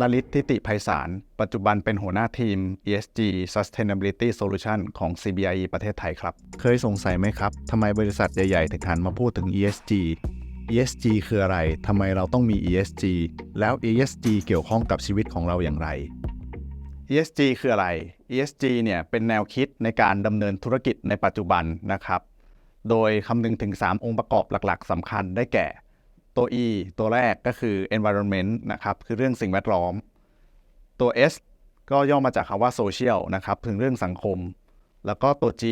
ลลิตทิติไพศาลปัจจุบันเป็นหัวหน้าทีม ESG Sustainability Solution ของ CBIE ประเทศไทยครับ เคยสงสัยไหมครับ ทำไมบริษัทใหญ่ ๆ ถึงหันมาพูดถึง ESG ESG คืออะไร ทำไมเราต้องมี ESG แล้ว ESG เกี่ยวข้องกับชีวิตของเราอย่างไร ESG คืออะไร ESG เนี่ยเป็นแนวคิดในการดำเนินธุรกิจในปัจจุบันนะครับ โดยคำนึงถึง 3 องค์ประกอบหลัก ๆสำคัญได้แก่ ตัว E ตัวแรกก็คือ environment นะครับ คือเรื่องสิ่งแวดล้อม ตัว S ก็ย่อมาจากคำว่า social นะครับ ถึงเรื่องสังคม แล้วก็ตัว G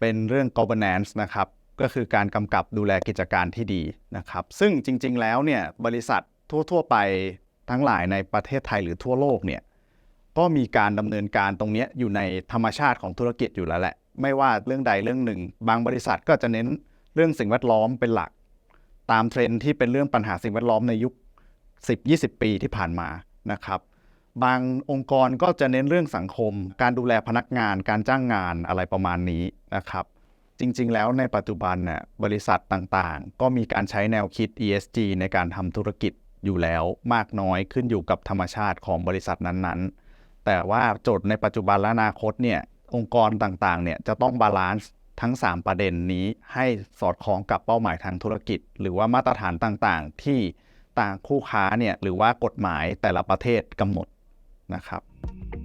เป็นเรื่อง governance นะครับ ก็คือการกำกับดูแลกิจการที่ดีนะครับ ซึ่งจริง ๆ แล้วเนี่ยบริษัททั่ว ๆ ไปทั้งหลายในประเทศไทยหรือทั่วโลกเนี่ยก็มีการดำเนินการตรงนี้อยู่ในธรรมชาติของธุรกิจอยู่แล้วแหละ ไม่ว่าเรื่องใดเรื่องหนึ่ง บางบริษัทก็จะเน้นเรื่องสิ่งแวดล้อมเป็นหลัก ตามเทรนที่เป็นเรื่องปัญหาสิ่งแวดล้อมในยุค 10-20 ปีที่ผ่านมานะครับบางองค์กรก็จะเน้นเรื่องสังคม การดูแลพนักงาน การจ้างงานอะไรประมาณนี้นะครับ จริง ๆ แล้วในปัจจุบันน่ะบริษัทต่างๆ ก็มีการใช้แนวคิด ESG ในการทำธุรกิจอยู่แล้วมากน้อยขึ้นอยู่กับธรรมชาติของบริษัทนั้นๆ แต่ว่าโจทย์ในปัจจุบันและอนาคตเนี่ยองค์กรต่างๆ เนี่ยจะต้องบาลานซ์ ทั้ง 3 ประเด็นนี้ให้สอดคล้องกับเป้าหมายทางธุรกิจ หรือว่ามาตรฐานต่างๆ ที่ต่างคู่ค้าเนี่ยหรือว่ากฎหมายแต่ละประเทศกำหนดนะครับ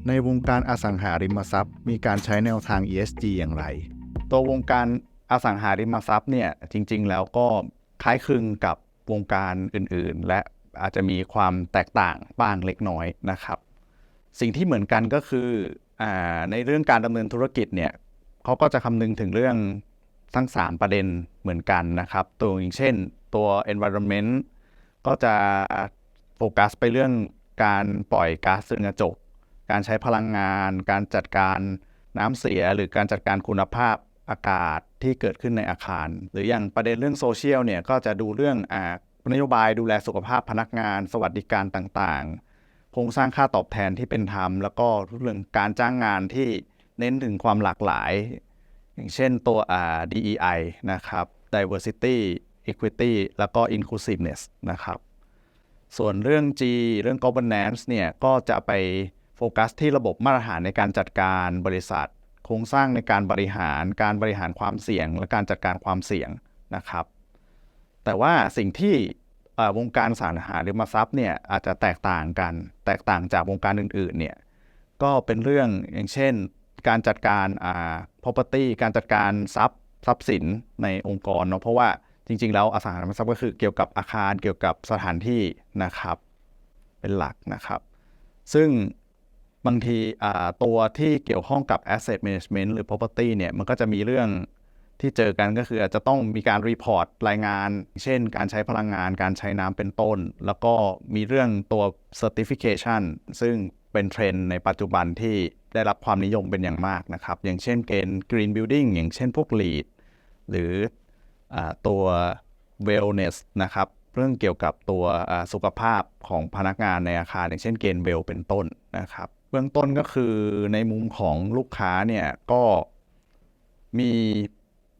ในวงการอสังหาริมทรัพย์ มีการใช้แนวทาง ESG อย่างไร ตัววงการอสังหาริมทรัพย์เนี่ยจริง ๆ แล้วก็คล้ายคลึงกับวงการอื่นๆ และอาจจะมีความแตกต่างบ้างเล็กน้อยนะครับ สิ่งที่เหมือนกันก็คืออในเรื่องการดำเนินธุรกิจเนี่ย เขาก็จะคำนึงถึงเรื่องทั้ง 3 ประเด็นเหมือนกันนะครับ ตัวอย่างเช่นตัว environment ก็จะโฟกัสไปเรื่องการปล่อยก๊าซเรือนกระจก การใช้พลังงาน การจัดการน้ำเสีย หรือการจัดการคุณภาพอากาศที่เกิดขึ้นในอาคาร หรืออย่างประเด็นเรื่องโซเชียลเนี่ยก็จะดูเรื่องอนโยบายดูแลสุขภาพพนักงาน สวัสดิการต่างๆ โครงสร้างค่าตอบแทนที่เป็นธรรม แล้วก็เรื่องการจ้างงานที่ เน้นถึงความหลากหลาย อย่างเช่นตัวอ่า DEI นะครับ diversity equity แล้วก็ inclusiveness นะครับ ส่วนเรื่อง G เรื่อง governance เนี่ยก็จะไปโฟกัสที่ระบบมาตรฐานในการจัดการบริษัท โครงสร้างในการบริหาร การบริหารความเสี่ยง และการจัดการความเสี่ยงนะครับ แต่ว่าสิ่งที่วงการสังหาริมทรัพย์เนี่ยอาจจะแตกต่างกัน แตกต่างจากวงการอื่นๆเนี่ยก็เป็นเรื่องอย่างเช่น การจัดการอ่า property การจัดการทรัพย์ทรัพย์สินในองค์กรเนาะเพราะว่าจริง ๆ แล้วอสังหาริมทรัพย์ก็คือเกี่ยวกับอาคารเกี่ยวกับสถานที่นะครับ เป็นหลักนะครับ ซึ่งบางทีตัวที่เกี่ยวข้องกับ asset management หรือ property เนี่ยมันก็จะมีเรื่องที่เจอกันก็คืออาจจะต้องมีการรีพอร์ตรายงาน เช่น การใช้พลังงานการใช้น้ำเป็นต้น แล้วก็มีเรื่องตัว certification ซึ่ง เป็นเทรนด์ในปัจจุบันที่ได้รับความนิยมเป็นอย่างมากนะครับ อย่างเช่นเกณฑ์ green building อย่างเช่นพวก LEED หรืออตัว wellness นะครับเรื่องเกี่ยวกับตัวสุขภาพของพนักงานในอาคาร อย่างเช่นเกณฑ์เวลเป็นต้นนะครับ เบื้องต้นก็คือในมุมของลูกค้าเนี่ยก็มี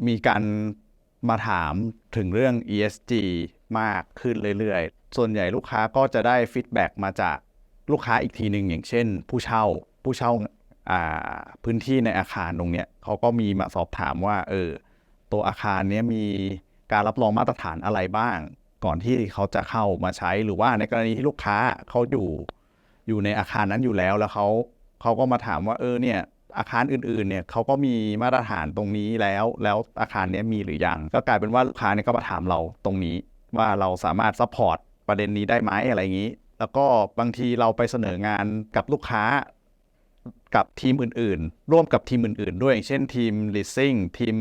มีการมาถามถึงเรื่อง ESG มากขึ้นเรื่อยๆ ส่วนใหญ่ลูกค้าก็จะได้ฟีดแบ็กมาจาก ลูกค้าอีกทีหนึ่งอย่างเช่น ผู้เช่าผู้เช่าพื้นที่ในอาคารตรงเนี้ยเขาก็มีมาสอบถามว่าเออตัวอาคารนี้มีการรับรองมาตรฐานอะไรบ้าง ก่อนที่เขาจะเข้ามาใช้หรือว่าในกรณีที่ลูกค้าเขาอยู่อยู่ในอาคารนั้นอยู่แล้วแล้วเขาเขาก็มาถามว่าเออเนี่ยอาคารอื่นๆเนี่ยเขาก็มีมาตรฐานตรงนี้แล้ว แล้วอาคารนี้มีหรือยัง ก็กลายเป็นว่าลูกค้าเนี่ยก็มาถามเราตรงนี้ ว่าเราสามารถซัพพอร์ตประเด็นนี้ได้ไหมอะไรอย่างนี้ แล้วก็บางทีเราไปเสนองานกับลูกค้ากับทีมอื่นๆ ร่วมกับทีมอื่น ๆ ด้วยอย่างเช่นทีม leasing ทีม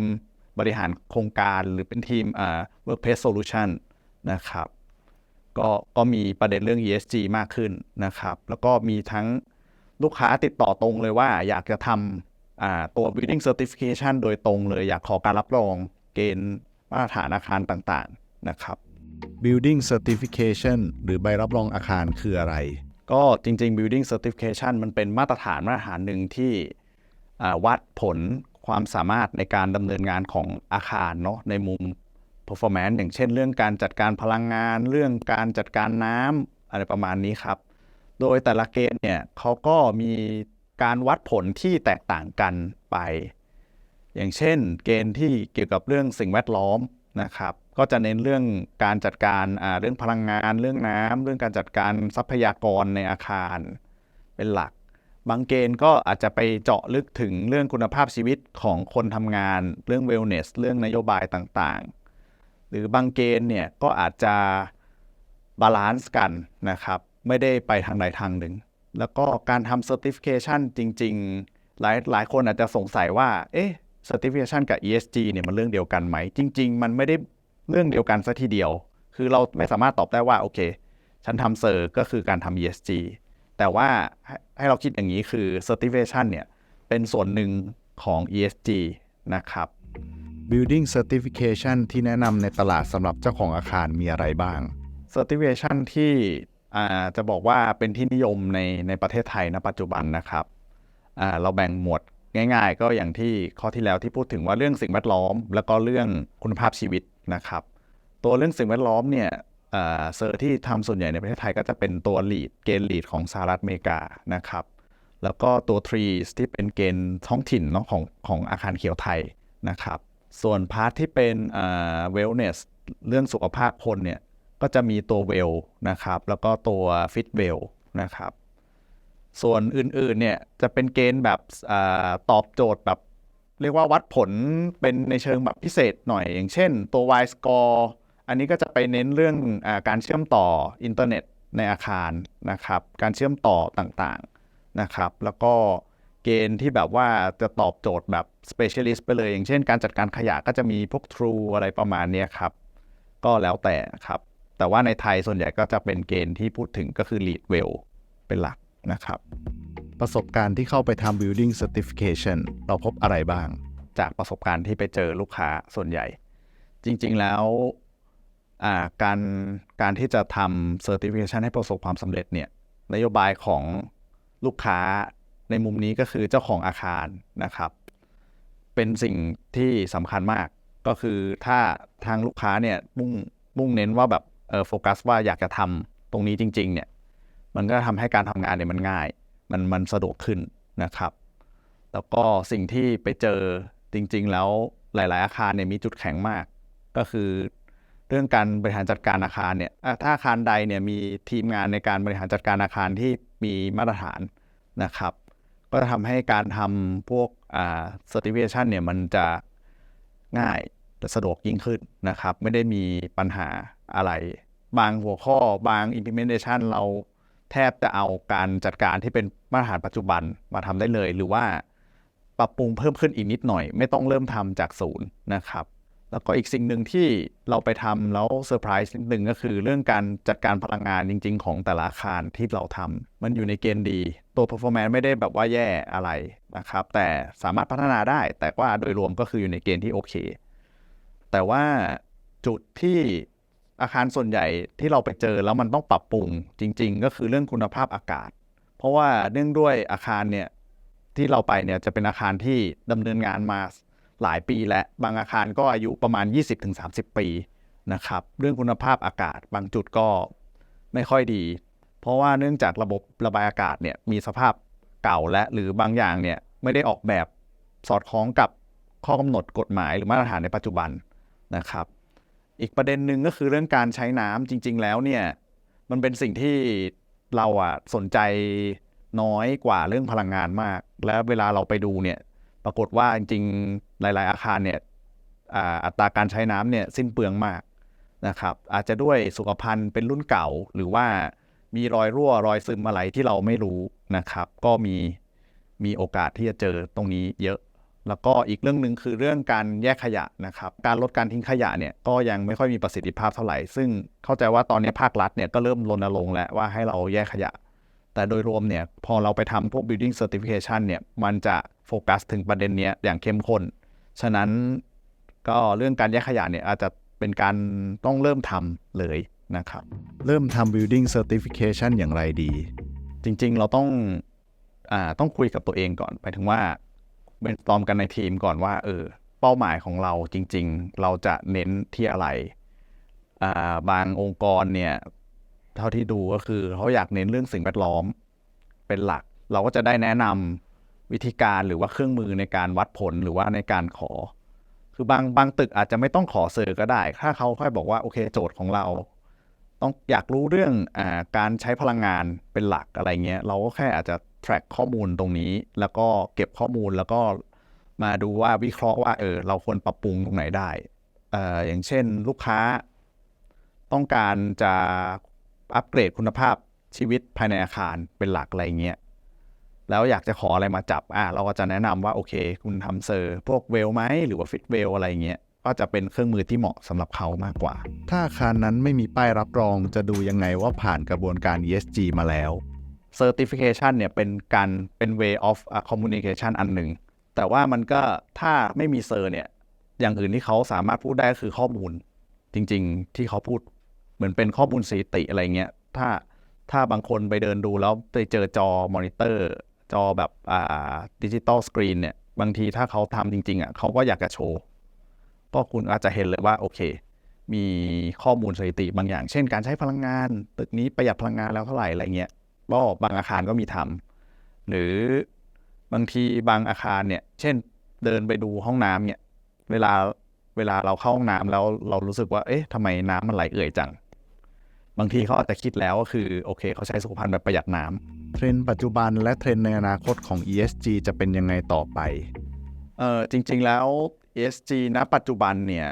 บริหารโครงการหรือเป็นทีมอ่า workplace solution นะครับก็ก็มีประเด็นเรื่อง ESG มากขึ้นนะครับ แล้วก็มีทั้งลูกค้าติดต่อตรงเลยว่าอยากจะทำตัว building certification โดยตรงเลยอยากขอการรับรองเกณฑ์มาตรฐานอาคารต่างๆนะครับ building certification หรือใบรับรองอาคารคืออะไร ก็จริง ๆ building certification มันเป็นมาตรฐานมาตรฐานหนึ่งที่วัดผลความสามารถในการดำเนินงานของอาคารเนาะในมุม performance อย่างเช่น เรื่องการจัดการพลังงาน เรื่องการจัดการน้ำอะไรประมาณนี้ครับ โดยแต่ละเกณฑ์เนี่ยเขาก็มีการวัดผลที่แตกต่างกันไป อย่างเช่น เกณฑ์ที่เกี่ยวกับเรื่องสิ่งแวดล้อม นะครับก็จะเน้นเรื่องการจัดการเรื่องพลังงานเรื่องน้ำเรื่องการจัดการทรัพยากรในอาคารเป็นหลัก บางเกณฑ์ก็อาจจะไปเจาะลึกถึงเรื่องคุณภาพชีวิตของคนทำงาน เรื่องเวลเนสเรื่องนโยบายต่างๆ หรือบางเกณฑ์เนี่ยก็อาจจะบาลานซ์กันนะครับ ไม่ได้ไปทางใดทางหนึ่ง แล้วก็การทำ Certification จริง ๆ หลายหลายคนอาจจะสงสัยว่า เอ๊ะ Certification กับ ESG เนี่ยมันเรื่องเดียวกันไหม จริง ๆ มันไม่ได้เรื่องเดียวกันซะทีเดียว คือเราไม่สามารถตอบได้ว่า โอเค ฉันทำเซอร์ก็คือการทำ ESG แต่ว่าให้เราคิดอย่างนี้คือ Certification เนี่ย เป็นส่วนหนึ่งของ ESG นะครับ Building Certification ที่แนะนำในตลาดสำหรับเจ้าของอาคารมีอะไรบ้าง Certification ที่จะบอกว่าเป็นที่นิยมในในประเทศไทยณปัจจุบันนะครับเราแบ่งหมวด ง่าย ๆ ก็อย่างที่ข้อที่แล้วที่พูดถึงว่าเรื่องสิ่งแวดล้อม แล้วก็เรื่องคุณภาพชีวิตนะครับ ตัวเรื่องสิ่งแวดล้อมเนี่ยเซอร์ที่ทำส่วนใหญ่ในประเทศไทยก็จะเป็นตัวลีดเกณฑ์ลีดของสหรัฐอเมริกานะครับแล้วก็ตัว trees ที่เป็นเกณฑ์ท้องถิ่นเนาะของของอาคารเขียวไทยนะครับ ส่วนพาร์ทที่เป็น wellness เรื่องสุขภาพคนเนี่ยก็จะมีตัวเวลนะครับ แล้วก็ตัวฟิตเวลนะครับ ส่วนอื่นๆเนี่ยจะเป็นเกณฑ์แบบอตอบโจทย์แบบเรียกว่าวัดผลเป็นในเชิงแบบพิเศษหน่อยอย่างเช่น ตัว Y score อันนี้ก็จะไปเน้นเรื่องอการเชื่อมต่ออินเทอร์เน็ตในอาคารนะครับ การเชื่อมต่อต่างๆนะครับ แล้วก็เกณฑ์ที่แบบว่าจะตอบโจทย์แบบ specialist ไปเลย อย่างเช่น การจัดการขยะก็จะมีพวก True อะไรประมาณนี้ครับ ก็แล้วแต่ครับ แต่ว่าในไทยส่วนใหญ่ก็จะเป็นเกณฑ์ที่พูดถึงก็คือ lead well เป็นหลัก นะครับ ประสบการณ์ที่เข้าไปทำ building certification เราพบอะไรบ้าง จากประสบการณ์ที่ไปเจอลูกค้าส่วนใหญ่ จริง ๆ แล้วการการที่จะทำ certification ให้ประสบความสำเร็จเนี่ยนโยบายของลูกค้าในมุมนี้ก็คือเจ้าของอาคารนะครับ เป็นสิ่งที่สำคัญมากก็คือถ้าทางลูกค้าเนี่ยมุ่งมุ่งเน้นว่าแบบโฟกัสว่าอยากจะทำตรงนี้จริง ๆ เนี่ย มันก็ทำให้การทำงานเนี่ยมันง่าย มันมันสะดวกขึ้นนะครับ แล้วก็สิ่งที่ไปเจอจริง ๆ แล้วหลาย ๆ อาคารเนี่ยมีจุดแข็งมาก ก็คือเรื่องการบริหารจัดการอาคารเนี่ยถ้าอาคารใดเนี่ยมีทีมงานในการบริหารจัดการอาคารที่มีมาตรฐานนะครับ ก็จะทำให้การทำพวกอ่า certification เนี่ยมันจะง่ายและสะดวกยิ่งขึ้นนะครับ ไม่ได้มีปัญหาอะไร บางหัวข้อบาง implementation เรา แทบจะเอาการจัดการที่เป็นมาตรฐานปัจจุบันมาทำได้เลย หรือว่าปรับปรุงเพิ่มขึ้นอีกนิดหน่อย ไม่ต้องเริ่มทำจากศูนย์นะครับ แล้วก็อีกสิ่งหนึ่งที่เราไปทำแล้วเซอร์ไพรส์นิดหนึ่งก็คือเรื่องการจัดการพลังงานจริง ๆ ของแต่ละอาคารที่เราทำมันอยู่ในเกณฑ์ดีตัว performance ไม่ได้แบบว่าแย่อะไรนะครับ แต่สามารถพัฒนาได้ แต่ว่าโดยรวมก็คืออยู่ในเกณฑ์ที่โอเค แต่ว่าจุดที่ อาคารส่วนใหญ่ที่เราไปเจอแล้วมันต้องปรับปรุงจริง ๆ ก็คือเรื่องคุณภาพอากาศ เพราะว่าเนื่องด้วยอาคารเนี่ยที่เราไปเนี่ยจะเป็นอาคารที่ดำเนินงานมาหลายปีและบางอาคารก็อายุประมาณ 20-30 ปีนะครับ เรื่องคุณภาพอากาศบางจุดก็ไม่ค่อยดี เพราะว่าเนื่องจากระบบระบายอากาศเนี่ยมีสภาพเก่าและหรือบางอย่างเนี่ยไม่ได้ออกแบบสอดคล้องกับข้อกำหนดกฎหมายหรือมาตรฐานในปัจจุบันนะครับ อีกประเด็นหนึ่งก็คือเรื่องการใช้น้ำจริง ๆ แล้วเนี่ย มันเป็นสิ่งที่เราอะสนใจน้อยกว่าเรื่องพลังงานมาก และเวลาเราไปดูเนี่ย ปรากฏว่าจริงๆหลาย ๆ อาคารเนี่ยอัตราการใช้น้ำเนี่ยสิ้นเปลืองมากนะครับ อาจจะด้วยสุขภัณฑ์เป็นรุ่นเก่า หรือว่ามีรอยรั่วรอยซึมอะไรที่เราไม่รู้นะครับ ก็มีมีโอกาสที่จะเจอตรงนี้เยอะ แล้วก็อีกเรื่องหนึ่งคือเรื่องการแยกขยะนะครับ การลดการทิ้งขยะเนี่ยก็ยังไม่ค่อยมีประสิทธิภาพเท่าไหร่ ซึ่งเข้าใจว่าตอนนี้ภาครัฐเนี่ยก็เริ่มรณรงค์แล้วว่าให้เราแยกขยะ แต่โดยรวมเนี่ยพอเราไปทำพวก building certification เนี่ยมันจะโฟกัสถึงประเด็นนี้อย่างเข้มข้น ฉะนั้นก็เรื่องการแยกขยะเนี่ยอาจจะเป็นการต้องเริ่มทำเลยนะครับ เริ่มทำ building certification อย่างไรดี จริงๆเราต้องอ่าต้องคุยกับตัวเองก่อนไปถึงว่า เบนตอมกันในทีมก่อนว่า เออ เป้าหมายของเราจริง ๆ เราจะเน้นที่อะไรบางองค์กรเนี่ย เท่าที่ดูก็คือเขาอยากเน้นเรื่องสิ่งแวดล้อม เป็นหลัก เราก็จะได้แนะนำวิธีการหรือว่าเครื่องมือในการวัดผลหรือว่าในการขอ คือบางบางตึกอาจจะไม่ต้องขอเซอร์ก็ได้ ถ้าเขาค่อยบอกว่าโอเคโจทย์ของเรา ต้องอยากรู้เรื่องอการใช้พลังงานเป็นหลักอะไรเงี้ย เราก็แค่อาจจะ track ข้อมูลตรงนี้ แล้วก็เก็บข้อมูลแล้วก็มาดูว่าวิเคราะห์ว่าเออเราควรปรับปรุงตรงไหนได้เอ่ออย่างเช่นลูกค้า ต้องการจะอัปเกรดคุณภาพชีวิตภายในอาคารเป็นหลักอะไรเงี้ยแล้วอยากจะขออะไรมาจับอะเราก็จะแนะนำว่าโอเค คุณทำเซอร์พวกเวลไหมหรือว่าฟิตเวลอะไรเงี้ย ก็จะเป็นเครื่องมือที่เหมาะสำหรับเขามากกว่า ถ้าอาคารนั้นไม่มีป้ายรับรองจะดูยังไงว่าผ่านกระบวนการ ESG มาแล้ว Certification เนี่ยเป็นการเป็น way of communication อันหนึ่ง แต่ว่ามันก็ถ้าไม่มีเซอร์เนี่ยอย่างอื่นที่เขาสามารถพูดได้คือข้อมูล จริงๆ ที่เขาพูดเหมือนเป็นข้อมูลสถิติอะไรเงี้ยถ้าถ้าบางคนไปเดินดูแล้วไปเจอจอมอนิเตอร์ จอแบบอ่าดิจิตอลสกรีนเนี่ยบางทีถ้าเขาทำจริงๆอะเขาก็อยากจะโชว์ เพราะคุณอาจจะเห็นเลยว่าโอเค มีข้อมูลสถิติบางอย่าง เช่น การใช้พลังงาน ตึกนี้ประหยัดพลังงานแล้วเท่าไหร่อะไรเงี้ยก็บางอาคารก็มีทำหรือบางทีบางอาคารเนี่ย เช่นเดินไปดูห้องน้ำเนี่ย เวลาเวลาเราเข้าห้องน้ำแล้วเรารู้สึกว่า เอ๊ะทำไมน้ำมันไหลเอื่อยจัง บางทีเขาอาจจะคิดแล้วก็คือโอเค เขาใช้สุขภัณฑ์แบบประหยัดน้ำเทรนด์ปัจจุบันและเทรนด์ในอนาคตของ ESG จะเป็นยังไงต่อไป เออจริง ๆ แล้ว ESG ณปัจจุบันเนี่ย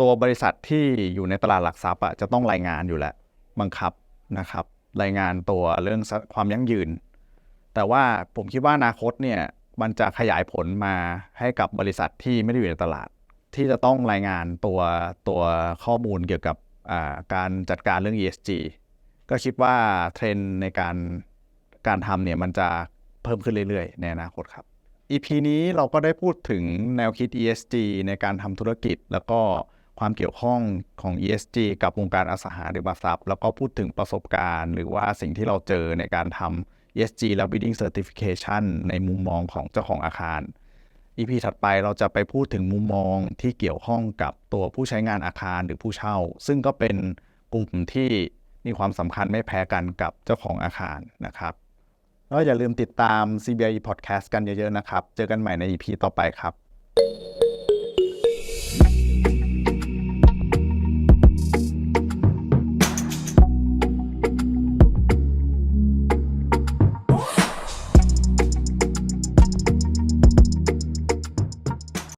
ตัวบริษัทที่อยู่ในตลาดหลักทรัพย์อะจะต้องรายงานอยู่แล้วบังคับนะครับ รายงานตัวเรื่องความยั่งยืน แต่ว่าผมคิดว่าอนาคตเนี่ยมันจะขยายผลมาให้กับบริษัทที่ไม่ได้อยู่ในตลาด ที่จะต้องรายงานตัวตัวข้อมูลเกี่ยวกับการจัดการเรื่อง ESG ก็คิดว่าเทรนในการการทำเนี่ยมันจะเพิ่มขึ้นเรื่อยๆ ในอนาคตครับ EP นี้เราก็ได้พูดถึงแนวคิด ESG ในการทำธุรกิจ แล้วก็ความเกี่ยวข้องของ ESG กับวงการอสังหาริมทรัพย์ แล้วก็พูดถึงประสบการณ์ หรือว่าสิ่งที่เราเจอในการทำ ESG และ Building Certification ในมุมมองของเจ้าของอาคาร EP ถัดไปเราจะไปพูดถึงมุมมองที่เกี่ยวข้องกับตัวผู้ใช้งานอาคารหรือผู้เช่า ซึ่งก็เป็นกลุ่มที่มีความสำคัญไม่แพ้กันกับเจ้าของอาคารนะครับ ก็อย่าลืมติดตาม CBI Podcast กันเยอะๆนะครับ เจอกันใหม่ใน EP ต่อไปครับ